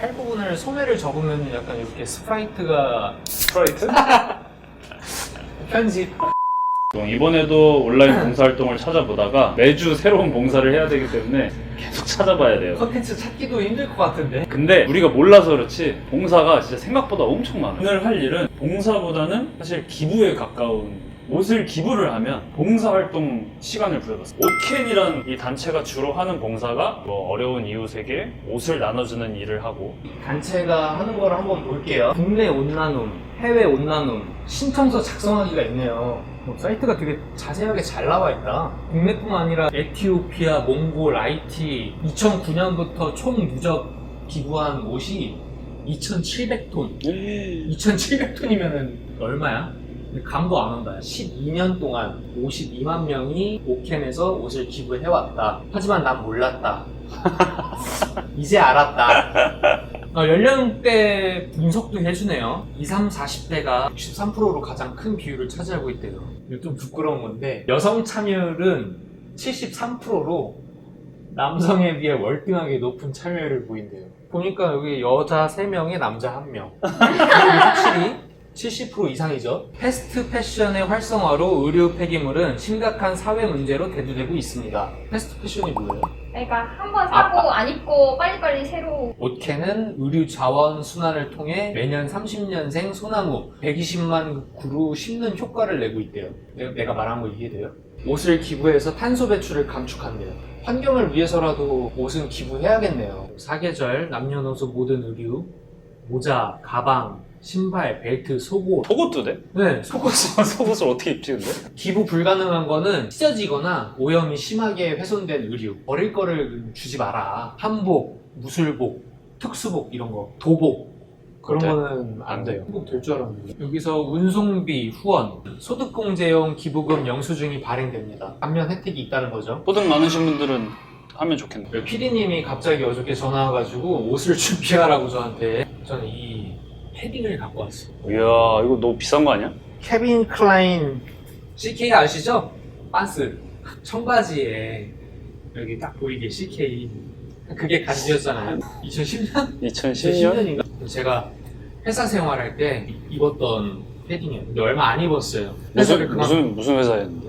팔 부분을 소매를 접으면 약간 이렇게 스프라이트가 스프라이트? 편집 이번에도 온라인 봉사활동을 찾아보다가 매주 새로운 봉사를 해야 되기 때문에 계속 찾아봐야 돼요. 컨텐츠 찾기도 힘들 것 같은데 근데 우리가 몰라서 그렇지 봉사가 진짜 생각보다 엄청 많아. 오늘 할 일은 봉사보다는 사실 기부에 가까운 옷을 기부를 하면 봉사활동 시간을 부여봤어. 옷캔이라는 이 단체가 주로 하는 봉사가 뭐 어려운 이웃에게 옷을 나눠주는 일을 하고 단체가 하는 걸 한번 볼게요. 국내 옷 나눔, 해외 옷 나눔, 신청서 작성하기가 있네요. 뭐 사이트가 되게 자세하게 잘 나와 있다. 국내뿐만 아니라 에티오피아, 몽골, IT 2009년부터 총 누적 기부한 옷이 2,700톤. 2,700톤이면은 얼마야? 감도 안 온다. 12년 동안 52만 명이 오켄에서 옷을 기부해왔다. 하지만 난 몰랐다. 이제 알았다. 어, 연령대 분석도 해주네요. 20, 40대가 63%로 가장 큰 비율을 차지하고 있대요. 이거 좀 부끄러운 건데 여성 참여율은 73%로 남성에 비해 월등하게 높은 참여율을 보인대요. 보니까 여기 여자 3명에 남자 1명. 확실히 70% 이상이죠. 패스트 패션의 활성화로 의류 폐기물은 심각한 사회 문제로 대두되고 있습니다. 패스트 패션이 뭐예요? 그러니까 한 번 사고 안 입고 빨리빨리 새로 옷캔은 의류 자원 순환을 통해 매년 30년생 소나무 120만 그루 심는 효과를 내고 있대요. 내가, 내가 말한 거 이해돼요? 옷을 기부해서 탄소 배출을 감축한대요. 환경을 위해서라도 옷은 기부해야겠네요. 사계절, 남녀노소 모든 의류, 모자, 가방, 신발, 벨트, 속옷. 속옷도 돼? 네, 속옷. 속옷을 어떻게 입지 근데? 기부 불가능한 거는 찢어지거나 오염이 심하게 훼손된 의류 버릴 거를 주지 마라 한복, 무술복, 특수복 이런 거 도복 그런 그래? 거는 안 돼요 한복 될 줄 알았는데 여기서 운송비, 후원, 소득공제용 기부금 영수증이 발행됩니다 감면 혜택이 있다는 거죠 소득 많으신 분들은 하면 좋겠네. 피디님이 갑자기 어저께 전화 와가지고 옷을 준비하라고 저한테 저는 이 패딩을 갖고 왔어요 이야 이거 너무 비싼 거 아니야? 케빈 클라인 CK 아시죠? 반스 청바지에 여기 딱 보이게 CK 그게 간지였잖아요 2010년? 2010년? 2010년인가? 제가 회사 생활할 때 입었던 패딩이에요 근데 얼마 안 입었어요 무슨 회사를 그만 무슨 무슨 회사였는데?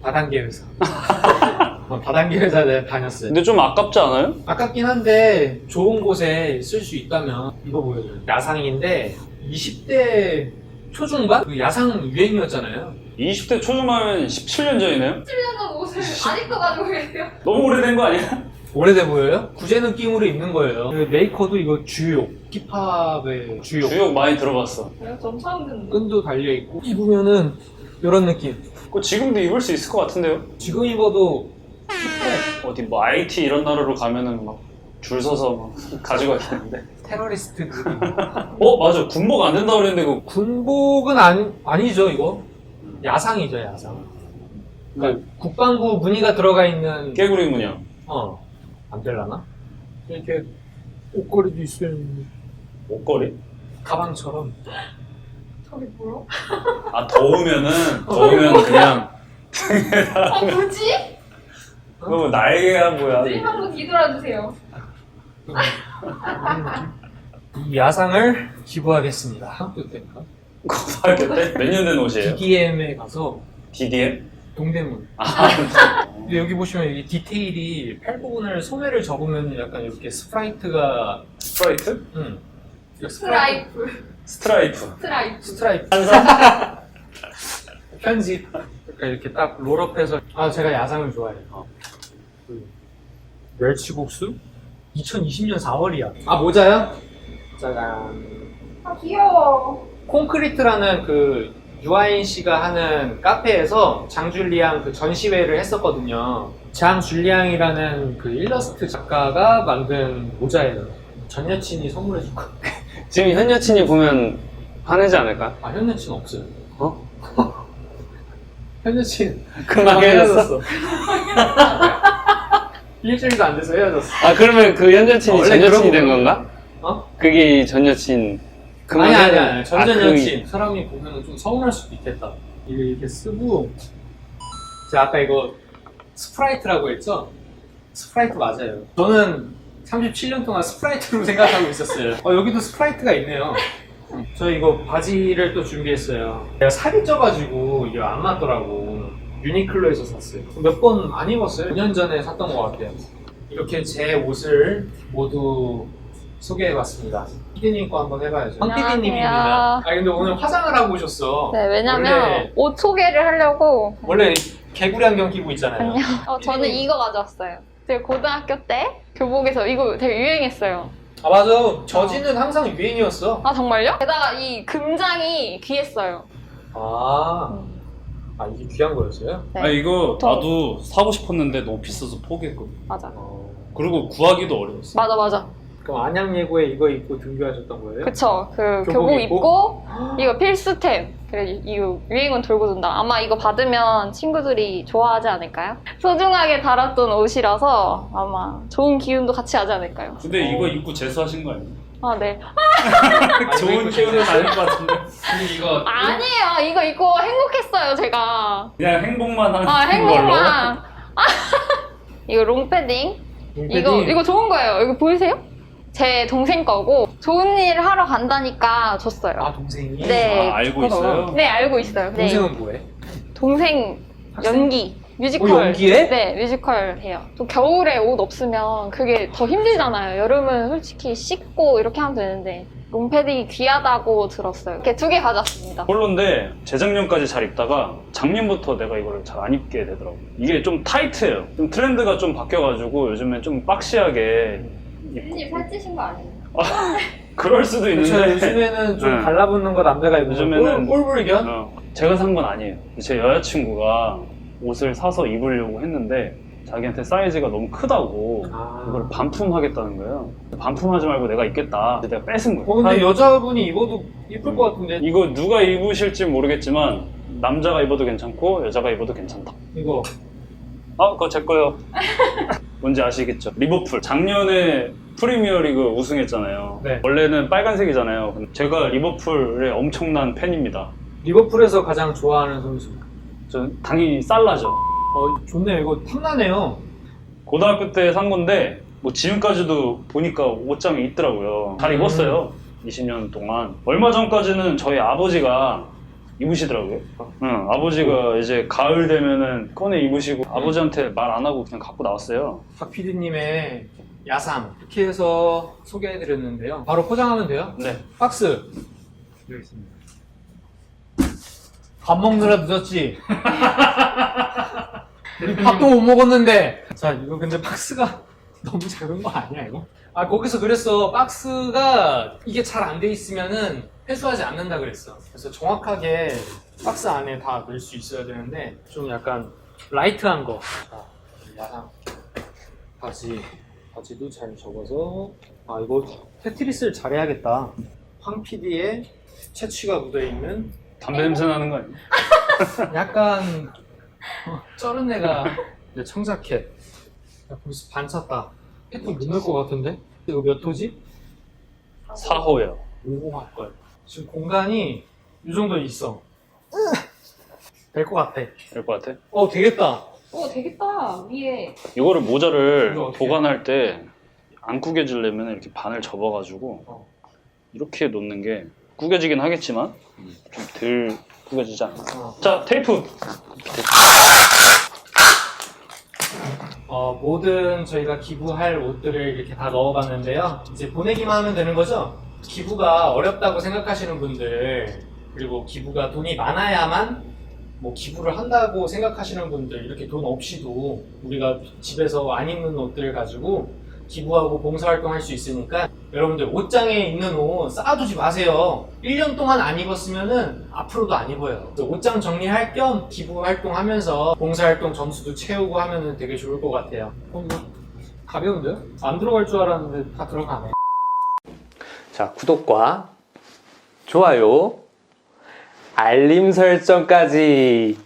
다단계 회사 어, 다단계 회사에 다녔어요 근데 좀 아깝지 않아요? 아깝긴 한데 좋은 곳에 쓸 수 있다면 입어보여요 야상인데 20대 초중반? 그 야상 유행이었잖아요 20대 초중반이면 17년 전이네요? 7년 전 옷을 안 입고 가지고 계세요. 너무 오래된 거 아니야? 오래돼 보여요? 구제 느낌으로 입는 거예요. 그 메이커도 이거 주요. 힙합의 주요. 주역 많이 들어봤어. 내가 좀 처음 듣는 끈도 달려 있고 입으면은 이런 느낌. 그거 지금도 입을 수 있을 것 같은데요? 지금 입어도 어디 뭐 IT 이런 나라로 가면은 막 줄 서서 막 가져가겠는데. 테러리스트 느낌. 어 맞아 군복 안 된다 그랬는데 그 군복은 아니, 아니죠 이거. 야상이죠 야상. 그러니까 국방부 무늬가 들어가 있는 깨구리 문양. 어. 안 될라나? 이렇게 옷걸이도 있어요. 옷걸이? 가방처럼. 저게 뭐야? 아 더우면은 더우면 그냥 어 뭐지? 뭐 날개가 뭐야? 네, 한번 뒤돌아주세요. 이 야상을 기부하겠습니다. 학교 때니까. 고등학교 때? 몇 년 된 옷이에요? DDM에 가서 DDM? 동대문. 아 근데 여기 보시면 이 디테일이 팔 부분을 소매를 접으면 약간 이렇게 스프라이트가 스트라이트? 음. 스트라이프. 스트라이프. 스트라이프. 스트라이프 한사? 편집 그러니까 이렇게 딱 롤업해서 아 제가 야상을 좋아해요. 어. 그 멸치국수 2020년 4월이야. 아 모자요? 짜잔. 아 귀여워. 콘크리트라는 그 유아인 씨가 하는 카페에서 장줄리앙 그 전시회를 했었거든요. 장줄리앙이라는 그 일러스트 작가가 만든 모자예요. 전 여친이 선물해 줄 거. 지금 현 여친이 보면 화내지 않을까? 아, 현 여친 없어요. 어? 현 여친 금방 헤어졌어. 일주일도 안 돼서 헤어졌어. 아 그러면 그 현 여친이 원래 전 여친이 된 건가? 어? 그게 전 여친. 그만 아니 아니 헤어져- 아니 전전 아, 그- 여친 사람이 보면 좀 서운할 수도 있겠다. 이거 이렇게 쓰고 제가 아까 이거 스프라이트라고 했죠? 스프라이트 맞아요. 저는 37년 동안 스프라이트로 생각하고 있었어요. 어, 여기도 스프라이트가 있네요. 저 이거 바지를 또 준비했어요. 내가 살이 쪄가지고 이게 안 맞더라고. 유니클로에서 샀어요. 몇 번 안 입었어요. 5년 전에 샀던 것 같아요. 이렇게 제 옷을 모두 소개해봤습니다. 피디님 거 한번 해봐야죠. 황 안녕하세요. 피디님입니다. 아 근데 오늘 화장을 하고 오셨어. 네, 왜냐면 원래- 옷 소개를 하려고. 원래 개구리 안경 끼고 있잖아요. 어, 저는 이거 가져왔어요. 제가 고등학교 때 교복에서 이거 되게 유행했어요. 아 맞아. 저지는 항상 유행이었어. 아, 정말요? 게다가 이 금장이 귀했어요. 아, 아 이게 귀한 거였어요? 네. 아 이거 더. 나도 사고 싶었는데 너무 비싸서 포기했거든. 맞아. 그리고 구하기도 어려웠어. 맞아, 맞아. 그럼 안양 예고에 이거 입고 등교하셨던 거예요? 그쵸. 그 교복 교복, 입고? 입고, 이거 필수템. 그래, 이거 유행은 돌고 돈다. 아마 이거 받으면 친구들이 좋아하지 않을까요? 소중하게 달았던 옷이라서 아마 좋은 기운도 같이 하지 않을까요? 근데 어. 이거 입고 재수하신 거 아니야? 아, 네. 아, 좋은 기운은? 아닐 것 같은데. 근데 이거 아니에요. 이거 입고 행복했어요, 제가. 그냥 행복만 하는 아, 걸로. 행복만. 이거 롱패딩. 이거 이거 좋은 거예요. 이거 보이세요? 제 동생 거고 좋은 일 하러 간다니까 줬어요. 아 동생이? 네. 아, 알고 있어요? 네 알고 있어요. 네. 동생은 뭐해? 동생 학생? 연기 뮤지컬. 어, 연기해? 네 뮤지컬 해요. 또 겨울에 옷 없으면 그게 더 힘들잖아요. 여름은 솔직히 씻고 이렇게 하면 되는데 롱패딩이 귀하다고 들었어요. 이렇게 두 개 가져왔습니다. 홀로인데 재작년까지 잘 입다가 작년부터 내가 이거를 잘 안 입게 되더라고. 이게 좀 타이트해요. 좀 트렌드가 좀 바뀌어가지고 요즘엔 좀 박시하게 입고. 님 살찌신 거 아니에요? 그럴 수도 그렇죠. 있는데. 요즘에는 좀 네. 달라붙는 거 남자가 입는 요즘에는- 꼴, 꼴불견? 어, 제가 산 건 아니에요. 제 여자친구가 옷을 사서 입으려고 했는데 자기한테 사이즈가 너무 크다고 아. 이걸 반품하겠다는 거예요. 반품하지 말고 내가 입겠다. 그래서 내가 뺏은 거예요. 어 근데 한- 여자분이 입어도 이쁠 것 같은데 이거 누가 입으실지 모르겠지만 남자가 입어도 괜찮고 여자가 입어도 괜찮다. 이거 아, 그거 제 거요. 뭔지 아시겠죠? 리버풀. 작년에 프리미어리그 우승했잖아요. 네. 원래는 빨간색이잖아요. 근데 제가 리버풀의 엄청난 팬입니다. 리버풀에서 가장 좋아하는 선수 전 당연히 살라죠. 어 좋네요 이거 탐나네요 고등학교 때 산 건데 뭐 지금까지도 보니까 옷장에 있더라고요. 잘 음. 입었어요. 20년 동안. 얼마 전까지는 저희 아버지가 입으시더라고요. 응, 아버지가 이제 가을 되면은 꺼내 입으시고 아버지한테 말 안 하고 그냥 갖고 나왔어요. 박 PD님의 야삼 이렇게 해서 소개해드렸는데요 바로 포장하면 돼요? 네. 박스 여기 있습니다 밥 먹느라 늦었지? 우리 밥도 못 먹었는데 자 이거 근데 박스가 너무 작은 거 아니야 이거? 아 거기서 그랬어 박스가 이게 잘 안 돼 있으면은 회수하지 않는다 그랬어. 그래서 정확하게 박스 안에 다 넣을 수 있어야 되는데 좀 약간 라이트한 거. 자, 야상. 바지. 바지도 잘 접어서. 아 이거 테트리스를 잘해야겠다. 황 PD의 채취가 묻어 있는 담배 냄새 나는 거 아니에요? 약간 어, 쩔은 애가 내 청자켓. 야, 벌써 반 찼다. 패턴 못 넣을 것 같은데? 이거 몇 호지? 4호요. 5호 할 거야 지금 공간이 이 정도 있어 될 것 같아 될 것 같아. 어 되겠다 오 되겠다 위에. 이거를 모자를 이거 어떻게 보관할 때 안 구겨지려면 이렇게 반을 접어가지고 어. 이렇게 놓는 게 구겨지긴 하겠지만 좀 덜 구겨지지 않나. 어. 자, 테이프. 어, 모든 저희가 기부할 옷들을 이렇게 다 넣어봤는데요. 이제 보내기만 하면 되는 거죠? 기부가 어렵다고 생각하시는 분들, 그리고 기부가 돈이 많아야만 뭐 기부를 한다고 생각하시는 분들, 이렇게 돈 없이도 우리가 집에서 안 입는 옷들을 가지고 기부하고 봉사활동 할 수 있으니까 여러분들 옷장에 있는 옷 쌓아두지 마세요. 1년 동안 안 입었으면은 앞으로도 안 입어요. 그래서 옷장 정리할 겸 기부활동 하면서 봉사활동 점수도 채우고 하면은 되게 좋을 것 같아요. 어, 이거 가벼운데요? 안 들어갈 줄 알았는데 다 들어가네. 자, 구독과 좋아요, 알림 설정까지